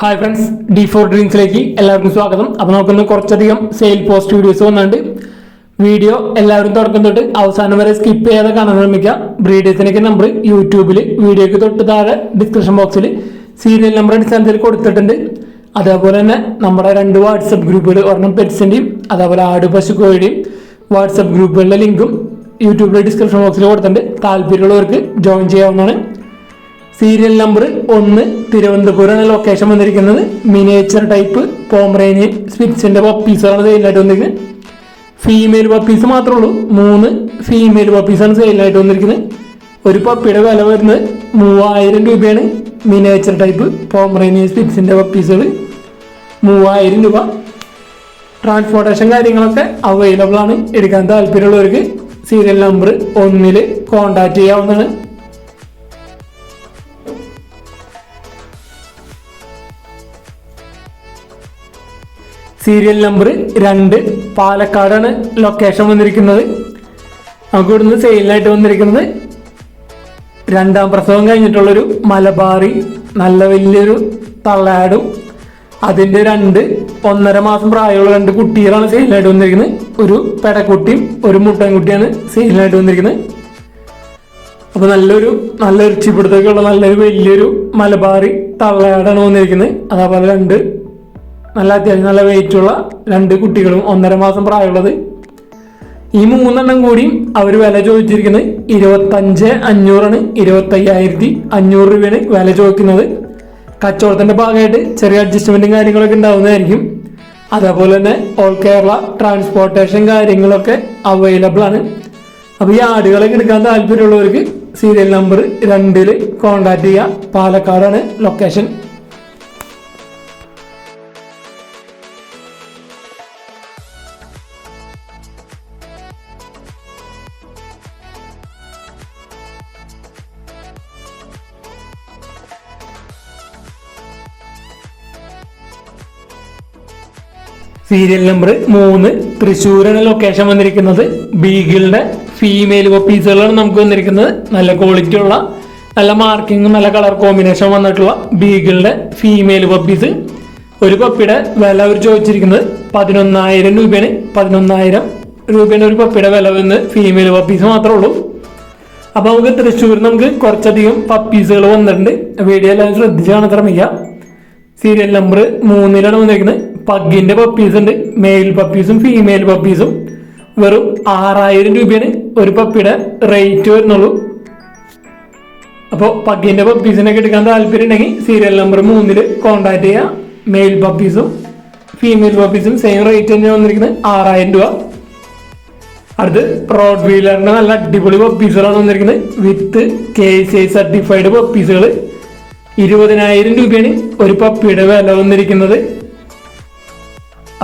Hi friends D four ഡ്രീംസിലേക്ക് എല്ലാവർക്കും സ്വാഗതം. അപ്പോൾ നമുക്കൊന്ന് കുറച്ചധികം സെയിൽ പോസ്റ്റ് വീഡിയോസ് വന്നിട്ടുണ്ട്. വീഡിയോ എല്ലാവരും തുടക്കം തൊട്ട് അവസാനം വരെ സ്കിപ്പ് ചെയ്യാതെ കാണാൻ ശ്രമിക്കുക. ബ്രീഡേഴ്സിനൊക്കെ നമ്പർ യൂട്യൂബിൽ വീഡിയോക്ക് തൊട്ട് താഴെ ഡിസ്ക്രിപ്ഷൻ ബോക്സിൽ സീരിയൽ നമ്പർ അടിസ്ഥാനത്തിൽ കൊടുത്തിട്ടുണ്ട്. അതേപോലെ തന്നെ നമ്മുടെ രണ്ട് വാട്സപ്പ് ഗ്രൂപ്പുകൾ ഒരെണ്ണം പെറ്റ്സിന്റെയും അതേപോലെ ആട് പശു കോഴിയുടെയും വാട്സപ്പ് ഗ്രൂപ്പുകളുടെ ലിങ്കും യൂട്യൂബിലെ ഡിസ്ക്രിപ്ഷൻ ബോക്സിൽ കൊടുത്തിട്ടുണ്ട്. താല്പര്യമുള്ളവർക്ക് ജോയിൻ ചെയ്യാവുന്നതാണ്. സീരിയൽ നമ്പർ ഒന്ന് തിരുവനന്തപുരമാണ് ലൊക്കേഷൻ വന്നിരിക്കുന്നത്. മിനിയേച്ചർ ടൈപ്പ് പോമറേനിയൻ സ്പിറ്റ്സിന്റെ പപ്പീസാണ് സെയിലായിട്ട് വന്നിരിക്കുന്നത്. ഫീമെയിൽ പപ്പീസ് മാത്രമേ ഉള്ളൂ. മൂന്ന് ഫീമെയിൽ പപ്പീസാണ് സെയിലായിട്ട് വന്നിരിക്കുന്നത്. ഒരു പപ്പിയുടെ വില വരുന്നത് മൂവായിരം രൂപയാണ്. മിനിയേച്ചർ ടൈപ്പ് പോമറേനിയൻ സ്പിറ്റ്സിന്റെ പപ്പീസുകൾ മൂവായിരം രൂപ. ട്രാൻസ്പോർട്ടേഷൻ കാര്യങ്ങളൊക്കെ അവൈലബിൾ ആണ്. എടുക്കാൻ താല്പര്യമുള്ളവർക്ക് സീരിയൽ നമ്പർ ഒന്നിൽ കോൺടാക്ട് ചെയ്യാവുന്നതാണ്. സീരിയൽ നമ്പർ രണ്ട് പാലക്കാടാണ് ലൊക്കേഷൻ വന്നിരിക്കുന്നത്. നമുക്ക് ഇവിടുന്ന് സെയിലിനായിട്ട് വന്നിരിക്കുന്നത് രണ്ടാം പ്രസവം കഴിഞ്ഞിട്ടുള്ളൊരു മലബാറി നല്ല വലിയൊരു തള്ളയാടും അതിന്റെ രണ്ട് ഒന്നര മാസം പ്രായമുള്ള രണ്ട് കുട്ടികളാണ് സെയിലിനായിട്ട് വന്നിരിക്കുന്നത്. ഒരു പെടക്കുട്ടിയും ഒരു മുട്ടൻകുട്ടിയാണ് സെയിലിനായിട്ട് വന്നിരിക്കുന്നത്. അപ്പോൾ നല്ലൊരു നല്ല ഇറച്ചിപ്പിടുത്തൊക്കെ ഉള്ള നല്ലൊരു വലിയൊരു മലബാറി തള്ളയാടാണ് വന്നിരിക്കുന്നത്. അതേപോലെ രണ്ട് നല്ല അത്യാവശ്യം നല്ല വെയിറ്റുള്ള രണ്ട് കുട്ടികളും ഒന്നര മാസം പ്രായമുള്ളത്. ഈ മൂന്നെണ്ണം കൂടിയും അവർ വില ചോദിച്ചിരിക്കുന്നത് ഇരുപത്തഞ്ച് അഞ്ഞൂറാണ്. ഇരുപത്തയ്യായിരത്തി അഞ്ഞൂറ് രൂപയാണ് വില ചോദിക്കുന്നത്. കച്ചവടത്തിന്റെ ഭാഗമായിട്ട് ചെറിയ അഡ്ജസ്റ്റ്മെന്റും കാര്യങ്ങളൊക്കെ ഉണ്ടാവുന്നതായിരിക്കും. അതേപോലെ തന്നെ ഓൾ കേരള ട്രാൻസ്പോർട്ടേഷൻ കാര്യങ്ങളൊക്കെ അവൈലബിൾ ആണ്. അപ്പോൾ ഈ ആടുകളൊക്കെ എടുക്കാൻ താല്പര്യമുള്ളവർക്ക് സീരിയൽ നമ്പർ രണ്ടിൽ കോൺടാക്ട് ചെയ്യുക. പാലക്കാടാണ് ലൊക്കേഷൻ സീരിയൽ നമ്പർ മൂന്ന്. തൃശ്ശൂരാണ് ലൊക്കേഷൻ വന്നിരിക്കുന്നത്. ബീഗിളിന്റെ ഫീമെയിൽ കോപ്പീസുകളാണ് നമുക്ക് വന്നിരിക്കുന്നത്. നല്ല ക്വാളിറ്റി ഉള്ള നല്ല മാർക്കിങ്ങും നല്ല കളർ കോമ്പിനേഷൻ വന്നിട്ടുള്ള ബീഗിളിന്റെ ഫീമെയിൽ പപ്പീസ് ഒരു പപ്പിയുടെ വില അവർ ചോദിച്ചിരിക്കുന്നത് പതിനൊന്നായിരം രൂപയാണ്. പതിനൊന്നായിരം രൂപയാണ് ഒരു പപ്പിയുടെ വില വന്ന് ഫീമെയിൽ പപ്പീസ് മാത്രമേ ഉള്ളൂ. അപ്പൊ നമുക്ക് തൃശ്ശൂർ നമുക്ക് കുറച്ചധികം പപ്പീസുകൾ വന്നിട്ടുണ്ട്. വീഡിയോ എല്ലാവരും ശ്രദ്ധിച്ചാണ് ശ്രമിക്കുക. സീരിയൽ നമ്പർ മൂന്നിലാണ് വന്നിരിക്കുന്നത്. പഗ്ഗിന്റെ പപ്പീസ് ഉണ്ട്. മെയിൽ പപ്പീസും ഫീമെയിൽ പപ്പീസും വെറും ആറായിരം രൂപയാണ് ഒരു പപ്പിയുടെ റേറ്റ് വരുന്നുള്ളൂ. അപ്പോൾ പഗ്ഗിന്റെ പപ്പീസിനൊക്കെ എടുക്കാൻ താല്പര്യം ഉണ്ടെങ്കിൽ സീരിയൽ നമ്പർ മൂന്നിൽ കോൺടാക്ട് ചെയ്യുക മെയിൽ പപ്പീസും ഫീമെയിൽ പപ്പീസും സെയിം റേറ്റ് തന്നെ വന്നിരിക്കുന്നത്. ആറായിരം രൂപ. അടുത്ത് റോഡ് വീലറിന്റെ നല്ല അടിപൊളി പപ്പീസുകളാണ് വന്നിരിക്കുന്നത്. With K C I certified പപ്പീസുകൾ ഇരുപതിനായിരം രൂപയാണ് ഒരു പപ്പിയുടെ വില വന്നിരിക്കുന്നത്.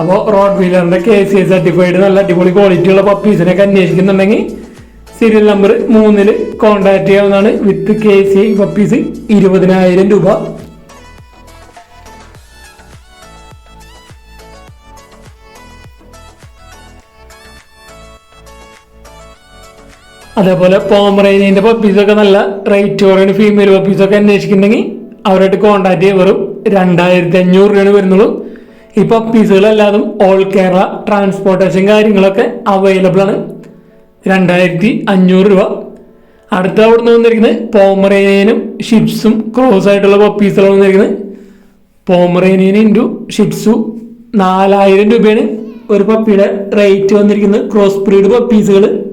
അപ്പോൾ റോഡ് വീലറിന്റെ കെ സി സർട്ടിഫൈഡ് നല്ല അടിപൊളി ക്വാളിറ്റിയുള്ള പപ്പീസിനൊക്കെ അന്വേഷിക്കുന്നുണ്ടെങ്കിൽ സീരിയൽ നമ്പർ മൂന്നിൽ കോൺടാക്ട് ചെയ്യാവുന്നതാണ് with K C I puppies ഇരുപതിനായിരം രൂപ. അതേപോലെ പോമറേനിയന്റെ പപ്പീസൊക്കെ നല്ല റേറ്റ് കുറയുന്ന ഫീമെയിൽ പപ്പീസൊക്കെ അന്വേഷിക്കുന്നുണ്ടെങ്കിൽ അവരായിട്ട് കോൺടാക്ട് ചെയ്യുക വെറും രണ്ടായിരത്തി അഞ്ഞൂറ് രൂപയാണ് വരുന്നുള്ളൂ. ഈ പപ്പീസുകളെല്ലാതും ഓൾ കേരള ട്രാൻസ്പോർട്ടേഷൻ കാര്യങ്ങളൊക്കെ അവൈലബിൾ ആണ്. രണ്ടായിരത്തി അഞ്ഞൂറ് രൂപ. അടുത്ത അവിടെ നിന്ന് വന്നിരിക്കുന്നത് പോമറേനിയനും ഷിപ്സും ക്രോസ് ആയിട്ടുള്ള പപ്പീസുകളാണ് വന്നിരിക്കുന്നത്. പോമറേനിയൻ ഇന്റു ഷിപ്സു നാലായിരം രൂപയാണ് ഒരു പപ്പിയുടെ റേറ്റ് വന്നിരിക്കുന്നത്. ക്രോസ് ബ്രീഡ് പപ്പീസുകൾ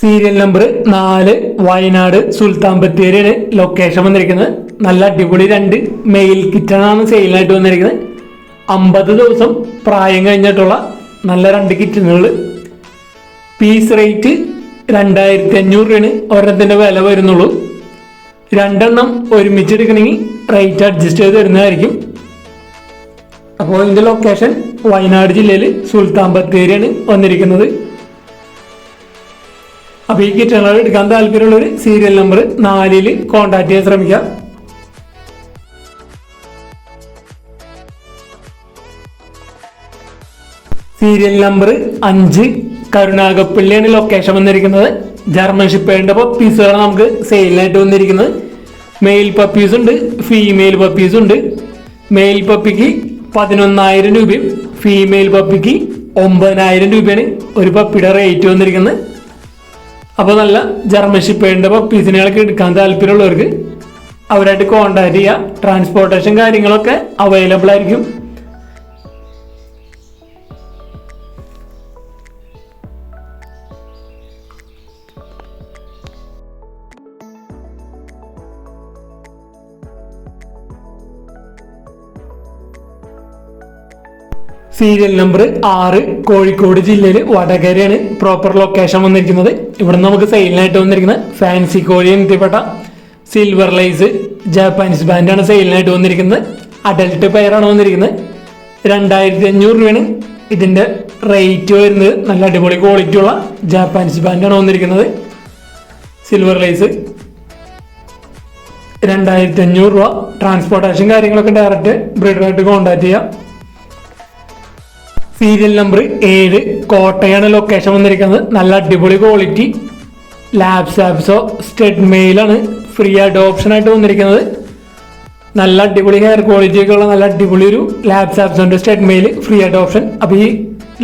സീരിയൽ നമ്പർ നാല് വയനാട് സുൽത്താൻ ബത്തേരിയാണ് ലൊക്കേഷൻ വന്നിരിക്കുന്നത്. നല്ല അടിപൊളി രണ്ട് മെയിൽ കിറ്റണാണ് സെയിലായിട്ട് വന്നിരിക്കുന്നത്. അമ്പത് ദിവസം പ്രായം കഴിഞ്ഞിട്ടുള്ള നല്ല രണ്ട് കിറ്റണുകൾ പീസ് റേറ്റ് രണ്ടായിരത്തി അഞ്ഞൂറ് രൂപയാണ് ഒരെണ്ണത്തിന്റെ വില വരുന്നുള്ളൂ. രണ്ടെണ്ണം ഒരുമിച്ച് എടുക്കണമെങ്കിൽ റേറ്റ് അഡ്ജസ്റ്റ് ചെയ്ത് തരുന്നതായിരിക്കും. അപ്പോൾ ഇതിന്റെ ലൊക്കേഷൻ വയനാട് ജില്ലയിൽ സുൽത്താൻ ബത്തേരിയാണ് വന്നിരിക്കുന്നത്. അപ്പോൾ ഈ കിറ്റണുകൾ എടുക്കാൻ താല്പര്യമുള്ളവർ സീരിയൽ നമ്പർ നാലിൽ കോൺടാക്ട് ചെയ്യാൻ ശ്രമിക്കുക. സീരിയൽ നമ്പർ അഞ്ച് കരുണാകപ്പള്ളിയാണ് ലൊക്കേഷൻ വന്നിരിക്കുന്നത്. ജർമ്മൻ ഷിപ്പേഡിന്റെ പപ്പീസുകളാണ് നമുക്ക് സെയിലിനായിട്ട് വന്നിരിക്കുന്നത്. മെയിൽ പപ്പീസ് ഉണ്ട് ഫീമെയിൽ പപ്പീസ് ഉണ്ട്. മെയിൽ പപ്പിക്ക് പതിനൊന്നായിരം രൂപയും ഫീമെയിൽ പപ്പിക്ക് ഒമ്പതിനായിരം രൂപയാണ് ഒരു പപ്പിയുടെ റേറ്റ് വന്നിരിക്കുന്നത്. അപ്പോൾ നല്ല ജർമ്മൻ ഷിപ്പേഡിന്റെ പപ്പീസിനെയൊക്കെ എടുക്കാൻ താല്പര്യമുള്ളവർക്ക് അവരായിട്ട് കോണ്ടാക്ട് ചെയ്യുക ട്രാൻസ്പോർട്ടേഷൻ കാര്യങ്ങളൊക്കെ അവൈലബിൾ ആയിരിക്കും. സീരിയൽ നമ്പർ ആറ് കോഴിക്കോട് ജില്ലയിൽ വടകരയാണ് പ്രോപ്പർ ലൊക്കേഷൻ വന്നിരിക്കുന്നത്. ഇവിടെ നമുക്ക് സെയിലിനായിട്ട് വന്നിരിക്കുന്ന ഫാൻസി കോഴി എത്തിപ്പെട്ട സിൽവർ ലൈസ് ജാപ്പാനീസ് ബാൻഡാണ് സെയിലിനായിട്ട് വന്നിരിക്കുന്നത്. അഡൽട്ട് പെയറാണ് വന്നിരിക്കുന്നത്. രണ്ടായിരത്തി അഞ്ഞൂറ് രൂപയാണ് ഇതിന്റെ റേറ്റ് വരുന്നത്. നല്ല അടിപൊളി ക്വാളിറ്റി ഉള്ള ജാപ്പാനീസ് ബാൻഡാണ് വന്നിരിക്കുന്നത്. സിൽവർ ലൈസ് രണ്ടായിരത്തി അഞ്ഞൂറ് രൂപ. ട്രാൻസ്പോർട്ടേഷൻ കാര്യങ്ങളൊക്കെ ഡയറക്റ്റ് ബ്രീഡറായിട്ട് കോൺടാക്ട് ചെയ്യാം. സീരിയൽ നമ്പർ ഏഴ് കോട്ടയാണ് ലൊക്കേഷൻ വന്നിരിക്കുന്നത്. നല്ല അടിപൊളി ക്വാളിറ്റി ലാബ് സാബ്സോ സ്റ്റെഡ് മെയിലാണ് ഫ്രീ ഓപ്ഷൻ ആയിട്ട് വന്നിരിക്കുന്നത്. നല്ല അടിപൊളി ഹെയർ ക്വാളിറ്റി ഒക്കെ ഉള്ള നല്ല അടിപൊളി ഒരു ലാബ് സാബ്സോന്റെ സ്റ്റെഡ് മെയിൽ ഫ്രീ ഓപ്ഷൻ അപ്പോൾ ഈ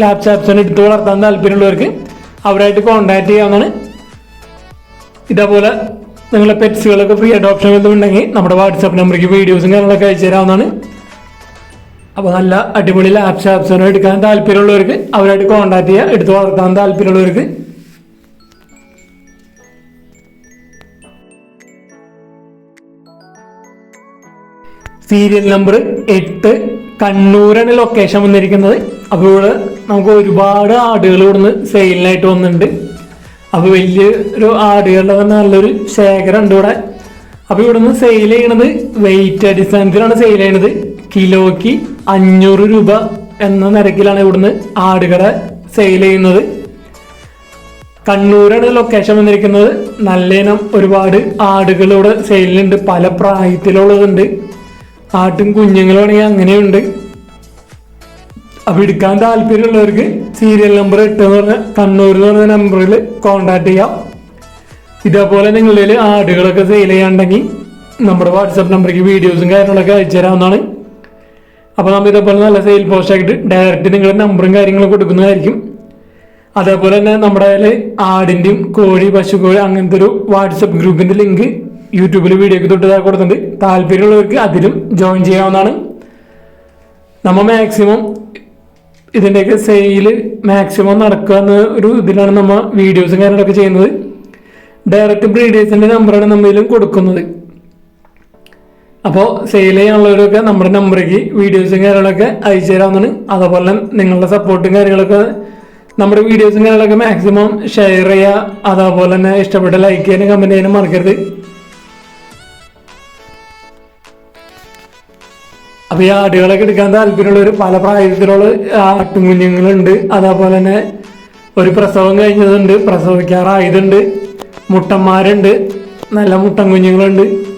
ലാബ് സാബ്സോനെ എടുത്ത് വളർത്താൻ താല്പര്യമുള്ളവർക്ക് അവരായിട്ട് കോൺടാക്ട് ചെയ്യാവുന്നതാണ്. ഇതേപോലെ നിങ്ങളുടെ പെറ്റ്സുകളൊക്കെ ഫ്രീ ഓപ്ഷൻ ഉണ്ടെങ്കിൽ നമ്മുടെ വാട്സാപ്പ് നമ്പറിലേക്ക് വീഡിയോസും കാര്യങ്ങളൊക്കെ അയച്ചു തരാവുന്നതാണ്. അപ്പോൾ നല്ല അടിപൊളി ലാപ്സ് ആപ്സോനോ എടുക്കാൻ താല്പര്യമുള്ളവർക്ക് അവരായിട്ട് കോൺടാക്ട് ചെയ്യുക എടുത്ത് വളർത്താൻ താല്പര്യമുള്ളവർക്ക്. സീരിയൽ നമ്പർ എട്ട് കണ്ണൂരാണ് ലൊക്കേഷൻ വന്നിരിക്കുന്നത്. അപ്പോൾ ഇവിടെ നമുക്ക് ഒരുപാട് ആടുകൾ ഇവിടുന്ന് സെയിലിനായിട്ട് വന്നിട്ടുണ്ട്. അപ്പോൾ വലിയൊരു ആടുകളുടെ തന്നെ നല്ലൊരു ശേഖരം ഉണ്ട് ഇവിടെ. അപ്പോൾ ഇവിടുന്ന് സെയിൽ ചെയ്യണത് വെയിറ്റ് അടിസ്ഥാനത്തിലാണ് സെയിൽ ചെയ്യണത്. കിലോയ്ക്ക് അഞ്ഞൂറ് രൂപ എന്ന നിരക്കിലാണ് ഇവിടുന്ന് ആടുകളെ സെയിൽ ചെയ്യുന്നത്. കണ്ണൂരാണ് ലൊക്കേഷൻ വന്നിരിക്കുന്നത്. നല്ല ഇനം ഒരുപാട് ആടുകൾ ഇവിടെ സെയിലിനുണ്ട് പല പ്രായത്തിലുള്ളതുണ്ട്. ആട്ടും കുഞ്ഞുങ്ങളാണെങ്കിൽ അങ്ങനെയുണ്ട്. അപ്പൊ എടുക്കാൻ താല്പര്യമുള്ളവർക്ക് സീരിയൽ നമ്പർ എട്ട് എന്ന് പറഞ്ഞ കണ്ണൂർ എന്ന് പറഞ്ഞ നമ്പറിൽ കോണ്ടാക്ട് ചെയ്യാം. ഇതേപോലെ നിങ്ങളിൽ ആടുകളൊക്കെ സെയിൽ ചെയ്യാണ്ടെങ്കിൽ നമ്മുടെ വാട്സാപ്പ് നമ്പറിലേക്ക് വീഡിയോസും കാര്യങ്ങളൊക്കെ അയച്ചു തരാവുന്നതാണ് അപ്പോൾ നമ്മൾ ഇതേപോലെ നല്ല സെയിൽ പോസ്റ്റായിട്ട് ഡയറക്റ്റ് നിങ്ങൾ നമ്പറും കാര്യങ്ങളും കൊടുക്കുന്നതായിരിക്കും. അതേപോലെ തന്നെ നമ്മുടെ കയ്യിൽ ആടിന്റെയും കോഴി പശു കോഴി അങ്ങനത്തെ ഒരു വാട്സപ്പ് ഗ്രൂപ്പിന്റെ ലിങ്ക് യൂട്യൂബിൽ വീഡിയോക്ക് തൊട്ട് കൊടുത്തിട്ടുണ്ട്. താല്പര്യമുള്ളവർക്ക് അതിലും ജോയിൻ ചെയ്യാവുന്നതാണ്. നമ്മൾ മാക്സിമം ഇതിന്റെയൊക്കെ സെയിൽ മാക്സിമം നടക്കുക എന്ന ഒരു ഇതിലാണ് നമ്മൾ വീഡിയോസും കാര്യങ്ങളൊക്കെ ചെയ്യുന്നത്. ഡയറക്റ്റ് ബ്രീഡേഴ്സിന്റെ നമ്പറാണ് നമ്മളിലും കൊടുക്കുന്നത്. അപ്പോൾ സെയിൽ ചെയ്യാനുള്ളവരൊക്കെ നമ്മുടെ നമ്പറേക്ക് വീഡിയോസും കാര്യങ്ങളൊക്കെ അയച്ചു തരാവുന്നതാണ്. അതുപോലെ നിങ്ങളുടെ സപ്പോർട്ടും കാര്യങ്ങളൊക്കെ നമ്മുടെ വീഡിയോസും കാര്യങ്ങളൊക്കെ മാക്സിമം ഷെയർ ചെയ്യുക. അതേപോലെ തന്നെ ഇഷ്ടപ്പെട്ട ലൈക്ക് ചെയ്യാനും കമന്റ് ചെയ്യാനും മറക്കരുത്. അപ്പോൾ ഈ ആടുകളൊക്കെ എടുക്കാൻ താല്പര്യമുള്ളവർ പല പ്രായത്തിലുള്ള ആട്ടുകുഞ്ഞുങ്ങളുണ്ട്. അതേപോലെ തന്നെ ഒരു പ്രസവം കഴിഞ്ഞതുണ്ട്. പ്രസവിക്കാറായതുണ്ട്. മുട്ടന്മാരുണ്ട്. നല്ല മുട്ടൻ കുഞ്ഞുങ്ങളുണ്ട്.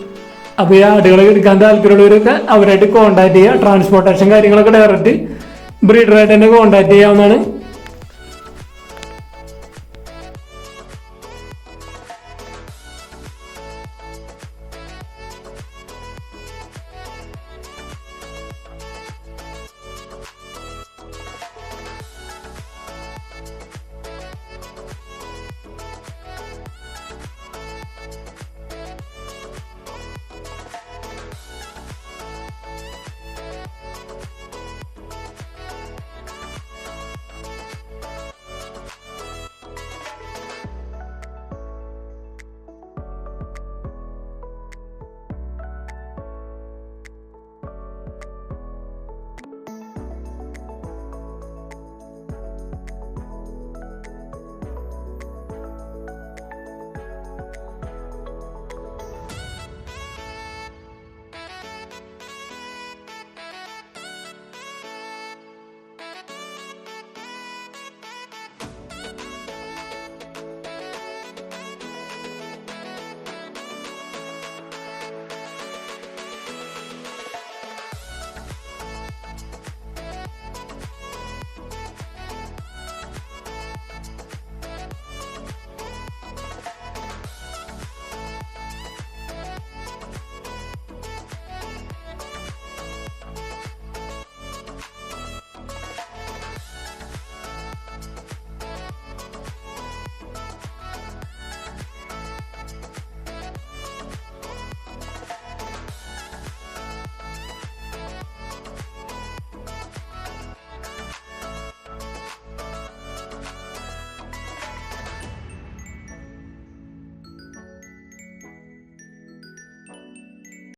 അപ്പോൾ ഈ ആടുകൾ എടുക്കാൻ താല്പര്യമുള്ളവരൊക്കെ അവരായിട്ട് കോൺടാക്ട് ചെയ്യുക ട്രാൻസ്പോർട്ടേഷൻ കാര്യങ്ങളൊക്കെ ഡയറക്റ്റ് ബ്രീഡറായിട്ട് തന്നെ കോൺടാക്ട് ചെയ്യാവുന്നതാണ്.